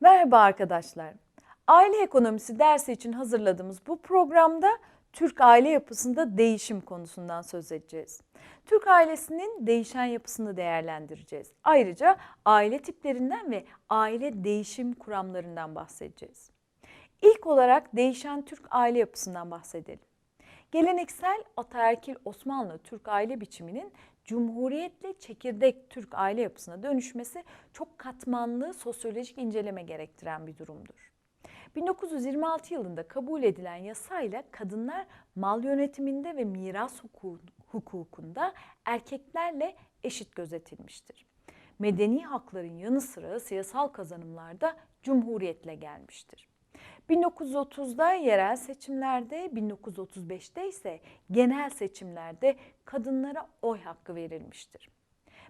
Merhaba arkadaşlar. Aile ekonomisi dersi için hazırladığımız bu programda Türk aile yapısında değişim konusundan söz edeceğiz. Türk ailesinin değişen yapısını değerlendireceğiz. Ayrıca aile tiplerinden ve aile değişim kuramlarından bahsedeceğiz. İlk olarak değişen Türk aile yapısından bahsedelim. Geleneksel ataerkil Osmanlı Türk aile biçiminin Cumhuriyetle çekirdek Türk aile yapısına dönüşmesi çok katmanlı sosyolojik inceleme gerektiren bir durumdur. 1926 yılında kabul edilen yasayla kadınlar mal yönetiminde ve miras hukukunda erkeklerle eşit gözetilmiştir. Medeni hakların yanı sıra siyasal kazanımlarda cumhuriyetle gelmiştir. 1930'da yerel seçimlerde, 1935'te ise genel seçimlerde kadınlara oy hakkı verilmiştir.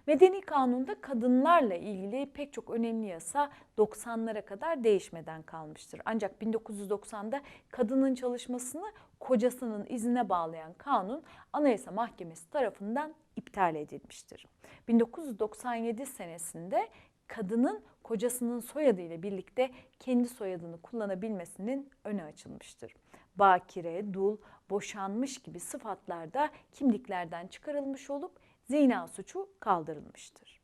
Medeni kanunda kadınlarla ilgili pek çok önemli yasa 90'lara kadar değişmeden kalmıştır. Ancak 1990'da kadının çalışmasını kocasının izine bağlayan kanun Anayasa Mahkemesi tarafından iptal edilmiştir. 1997 senesinde kadının kocasının soyadı ile birlikte kendi soyadını kullanabilmesinin önü açılmıştır. Bakire, dul, boşanmış gibi sıfatlar da kimliklerden çıkarılmış olup zina suçu kaldırılmıştır.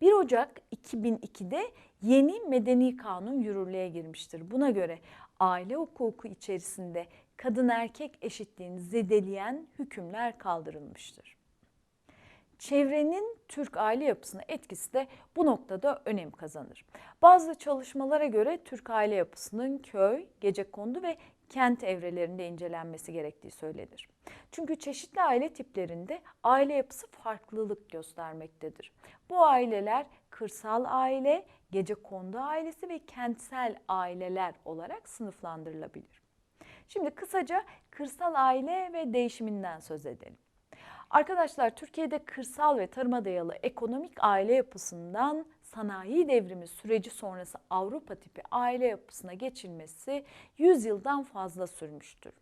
1 Ocak 2002'de yeni medeni kanun yürürlüğe girmiştir. Buna göre aile hukuku içerisinde kadın erkek eşitliğini zedeleyen hükümler kaldırılmıştır çevrenin Türk aile yapısına etkisi de bu noktada önem kazanır. Bazı çalışmalara göre Türk aile yapısının köy, gecekondu ve kent evrelerinde incelenmesi gerektiği söylenir. Çünkü çeşitli aile tiplerinde aile yapısı farklılık göstermektedir. Bu aileler kırsal aile, gecekondu ailesi ve kentsel aileler olarak sınıflandırılabilir. Şimdi kısaca kırsal aile ve değişiminden söz edelim. Arkadaşlar Türkiye'de kırsal ve tarıma dayalı ekonomik aile yapısından sanayi devrimi süreci sonrası Avrupa tipi aile yapısına geçilmesi 100 yıldan fazla sürmüştür.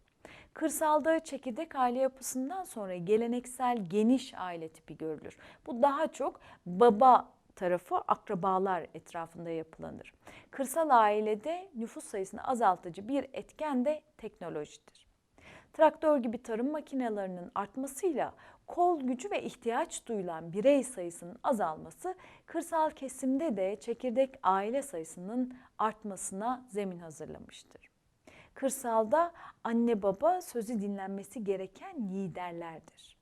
Kırsalda çekirdek aile yapısından sonra geleneksel geniş aile tipi görülür. Bu daha çok baba tarafı akrabalar etrafında yapılanır. Kırsal ailede nüfus sayısını azaltıcı bir etken de teknolojidir. Traktör gibi tarım makinelerinin artmasıyla kol gücü ve ihtiyaç duyulan birey sayısının azalması kırsal kesimde de çekirdek aile sayısının artmasına zemin hazırlamıştır. Kırsalda anne baba sözü dinlenmesi gereken liderlerdir.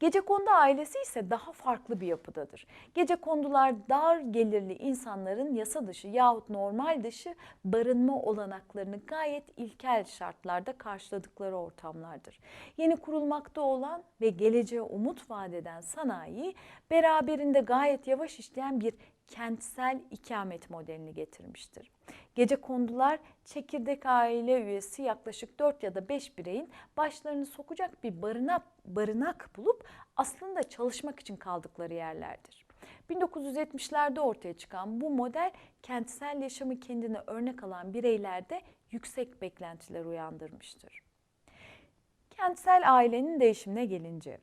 Gecekondu ailesi ise daha farklı bir yapıdadır. Gecekondular dar gelirli insanların yasa dışı yahut normal dışı barınma olanaklarını gayet ilkel şartlarda karşıladıkları ortamlardır. Yeni kurulmakta olan ve geleceğe umut vadeden sanayi beraberinde gayet yavaş işleyen bir kentsel ikamet modelini getirmiştir. Gece kondular çekirdek aile üyesi yaklaşık 4 ya da 5 bireyin başlarını sokacak bir barınak, barınak bulup aslında çalışmak için kaldıkları yerlerdir. 1970'lerde ortaya çıkan bu model kentsel yaşamı kendine örnek alan bireylerde yüksek beklentiler uyandırmıştır. Kentsel ailenin değişimine gelince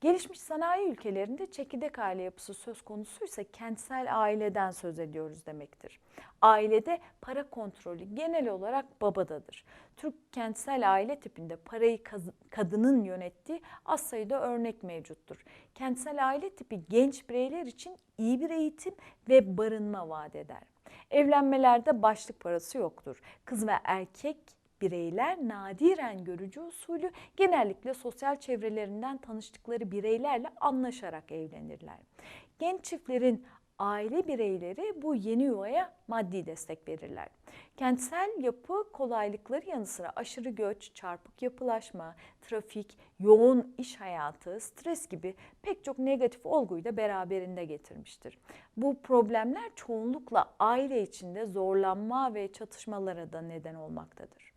Gelişmiş sanayi ülkelerinde çekirdek aile yapısı söz konusuysa kentsel aileden söz ediyoruz demektir. Ailede para kontrolü genel olarak babadadır. Türk kentsel aile tipinde parayı kadının yönettiği az sayıda örnek mevcuttur. Kentsel aile tipi genç bireyler için iyi bir eğitim ve barınma vaat eder. Evlenmelerde başlık parası yoktur. Kız ve erkek bireyler nadiren görücü usulü genellikle sosyal çevrelerinden tanıştıkları bireylerle anlaşarak evlenirler. Genç çiftlerin aile bireyleri bu yeni yuvaya maddi destek verirler. Kentsel yapı kolaylıkları yanı sıra aşırı göç, çarpık yapılaşma, trafik, yoğun iş hayatı, stres gibi pek çok negatif olguyu da beraberinde getirmiştir. Bu problemler çoğunlukla aile içinde zorlanma ve çatışmalara da neden olmaktadır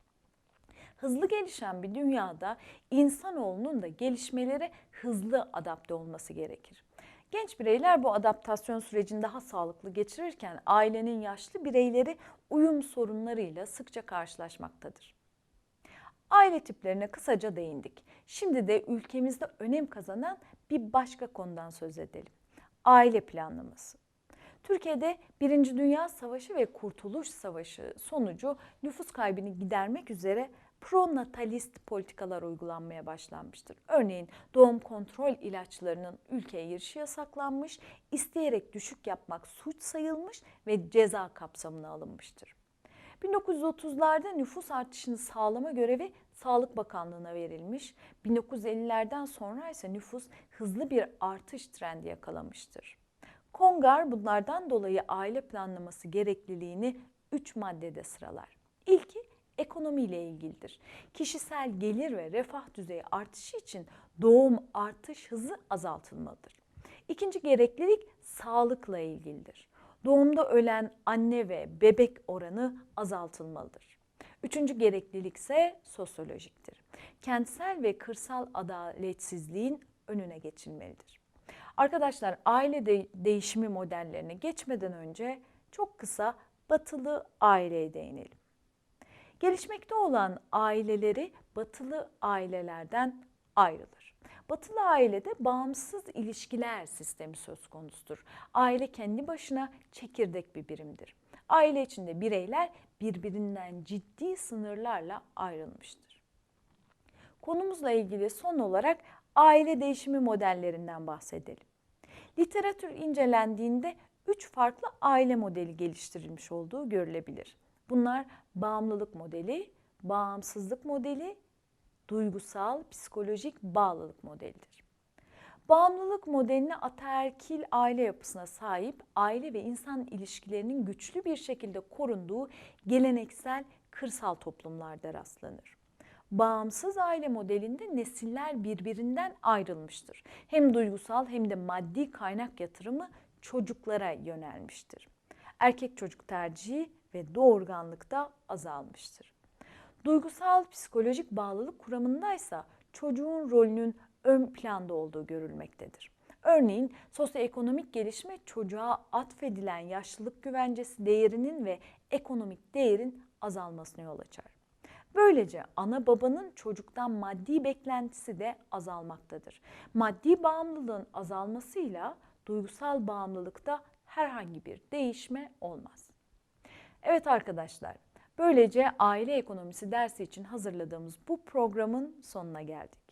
hızlı gelişen bir dünyada insanoğlunun da gelişmelere hızlı adapte olması gerekir. Genç bireyler bu adaptasyon sürecini daha sağlıklı geçirirken ailenin yaşlı bireyleri uyum sorunlarıyla sıkça karşılaşmaktadır. Aile tiplerine kısaca değindik. Şimdi de ülkemizde önem kazanan bir başka konudan söz edelim. Aile planlaması. Türkiye'de Birinci Dünya Savaşı ve Kurtuluş Savaşı sonucu nüfus kaybını gidermek üzere pronatalist politikalar uygulanmaya başlanmıştır. Örneğin doğum kontrol ilaçlarının ülkeye girişi yasaklanmış, isteyerek düşük yapmak suç sayılmış ve ceza kapsamına alınmıştır. 1930'larda nüfus artışını sağlama görevi Sağlık Bakanlığı'na verilmiş. 1950'lerden sonra ise nüfus hızlı bir artış trendi yakalamıştır. Kongar bunlardan dolayı aile planlaması gerekliliğini 3 maddede sıralar. İlki ekonomiyle ilgilidir. Kişisel gelir ve refah düzeyi artışı için doğum artış hızı azaltılmalıdır. İkinci gereklilik sağlıkla ilgilidir. Doğumda ölen anne ve bebek oranı azaltılmalıdır. Üçüncü gereklilik ise sosyolojiktir. Kentsel ve kırsal adaletsizliğin önüne geçilmelidir. Arkadaşlar aile de değişimi modellerine geçmeden önce çok kısa batılı aileye değinelim. Gelişmekte olan aileleri batılı ailelerden ayrılır. Batılı ailede bağımsız ilişkiler sistemi söz konusudur. Aile kendi başına çekirdek bir birimdir. Aile içinde bireyler birbirinden ciddi sınırlarla ayrılmıştır. Konumuzla ilgili son olarak aile değişimi modellerinden bahsedelim. Literatür incelendiğinde üç farklı aile modeli geliştirilmiş olduğu görülebilir. Bunlar bağımlılık modeli, bağımsızlık modeli, duygusal, psikolojik bağlılık modelidir. Bağımlılık modeline ataerkil aile yapısına sahip aile ve insan ilişkilerinin güçlü bir şekilde korunduğu geleneksel kırsal toplumlarda rastlanır. Bağımsız aile modelinde nesiller birbirinden ayrılmıştır. Hem duygusal hem de maddi kaynak yatırımı çocuklara yönelmiştir. Erkek çocuk tercihi ve doğurganlık da azalmıştır. Duygusal psikolojik bağlılık kuramındaysa çocuğun rolünün ön planda olduğu görülmektedir. Örneğin sosyoekonomik gelişme çocuğa atfedilen yaşlılık güvencesi değerinin ve ekonomik değerin azalmasına yol açar. Böylece ana babanın çocuktan maddi beklentisi de azalmaktadır. Maddi bağımlılığın azalmasıyla duygusal bağımlılıkta herhangi bir değişme olmaz. Evet arkadaşlar, böylece aile ekonomisi dersi için hazırladığımız bu programın sonuna geldik.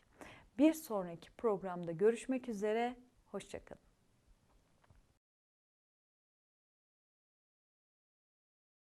Bir sonraki programda görüşmek üzere, hoşçakalın.